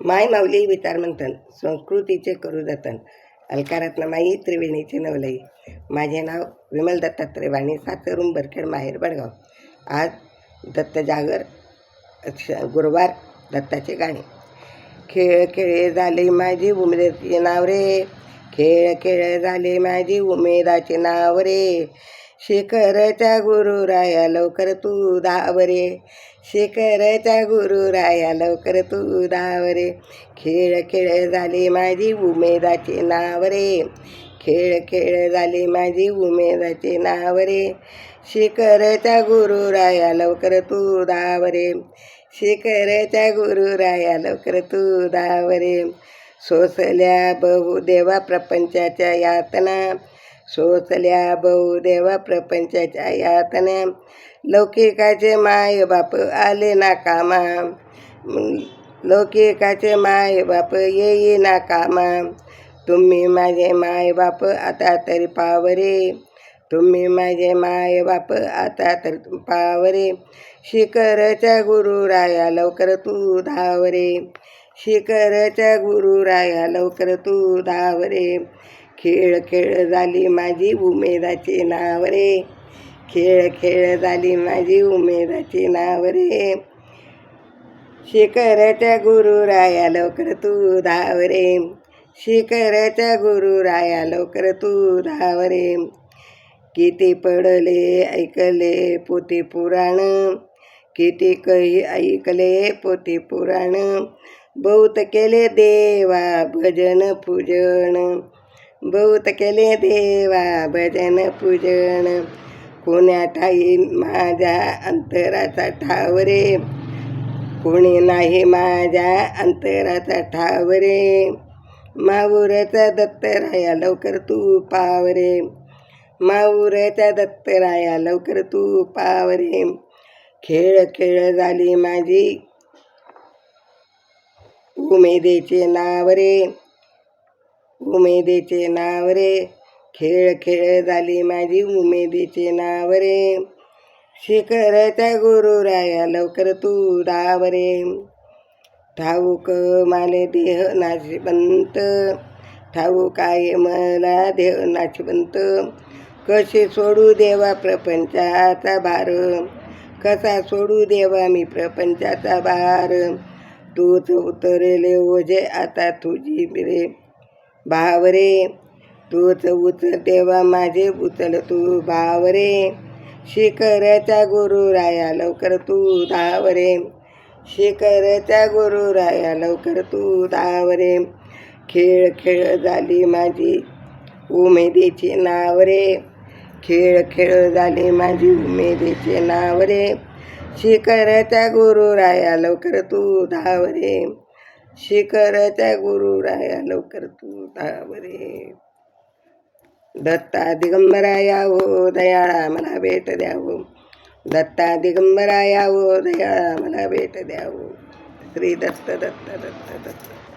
माय माऊली विचारमंथन संस्कृतीचे करू जतन अलकारातनं माई त्रिवेणीचे नवलई. माझे नाव विमल दत्तात्रय वाणी सातरून बरखेड माहेर बडगाव. आज दत्त जागर गुरुवार दत्ताचे गाणे. खेळ खेळ झाले माझी उमेदाचे नाव रे. खेळ खेळ झाले माझी उमेदाचे नाव रे. शिखरच्या गुरुराया लवकर तू दावरे रे गुरु गुरुराया लवकर तू धाव रे खेळ खेळ झाले माझी उमेदाचे नाव रे खेळ खेळ झाले माझी उमेदाचे नाव रे शिखरच्या गुरुराया लवकर तू दावरे रे गुरु गुरुराया लवकर तू दावरे सोसल्या सोसल्या बहुदेवा प्रपंचाच्या यातना. सोसल्या बहुदेवा प्रपंचाच्या यातना. लौकिकाचे माय बाप आले ना कामा. लौकिकाचे माय बाप येई ना कामा. तुम्ही माझे माय बाप आता तरी पावरे. तुम्ही माझे माय बाप आता तर पावरे. शिखरच्या गुरुराया लवकर तू धावरे. शिखरच्या गुरुराया लवकर तू धावरे. खेळ खेळ झाली माझी उमेदाचे नाव रे खेळ खेळ झाली माझी उमेदाचे नाव रे शिखरच्या गुरुराया लवकर तू धाव रे शिखरच्या गुरुराया लवकर तू धाव रे किती पडले ऐकले पोते पुराण. किती काही ऐकले पोते पुराण. बहुत केले देवा भजन पूजन. भूत केले देवा भजन पूजन. कोण्या ठाई माझ्या अंतराचा ठाव रे. कोणी नाही माझ्या अंतराचा ठाव रे. माऊरचा दत्तराया लवकर तू पावरे माऊरच्या दत्तराया लवकर तू पावरे खेळ खेळ झाली माझी. उमेदेचे नाव रे. उमेदेचे नाव रे खेळ खेळ झाली माझी उमेदेचे नाव रे शिखरच्या गुरुराया लवकर तू धाव रे ठाऊक माले देह नाशिवंत. ठाऊक आहे मला देह नाशिवंत. कसे सोडू देवा प्रपंचाचा भार? कसा सोडू देवा मी प्रपंचाचा भार? तूच उतरले ओझे आता तुझी रे भावरे तूच उचल तेव्हा माझे उचल तू भावरे शिखरच्या गुरुराया लवकर तू धाव रे शिखरच्या गुरुराया लवकर तू धावरे. खेळ खेळ झाली माझी उमेदीचे नाव रे खेळ खेळ झाली माझी उमेदीचे नाव रे शिखरच्या गुरुराया लवकर तू शिखर त्या गुरु गुरुराया लवकर तू तावरे दत्ता दिगंबराया हो दयाळा मला भेट द्यावो. दत्ता दिगंबराया हो दयाळा मला भेट द्यावो. श्री दत्त दत्त दत्त दत्त.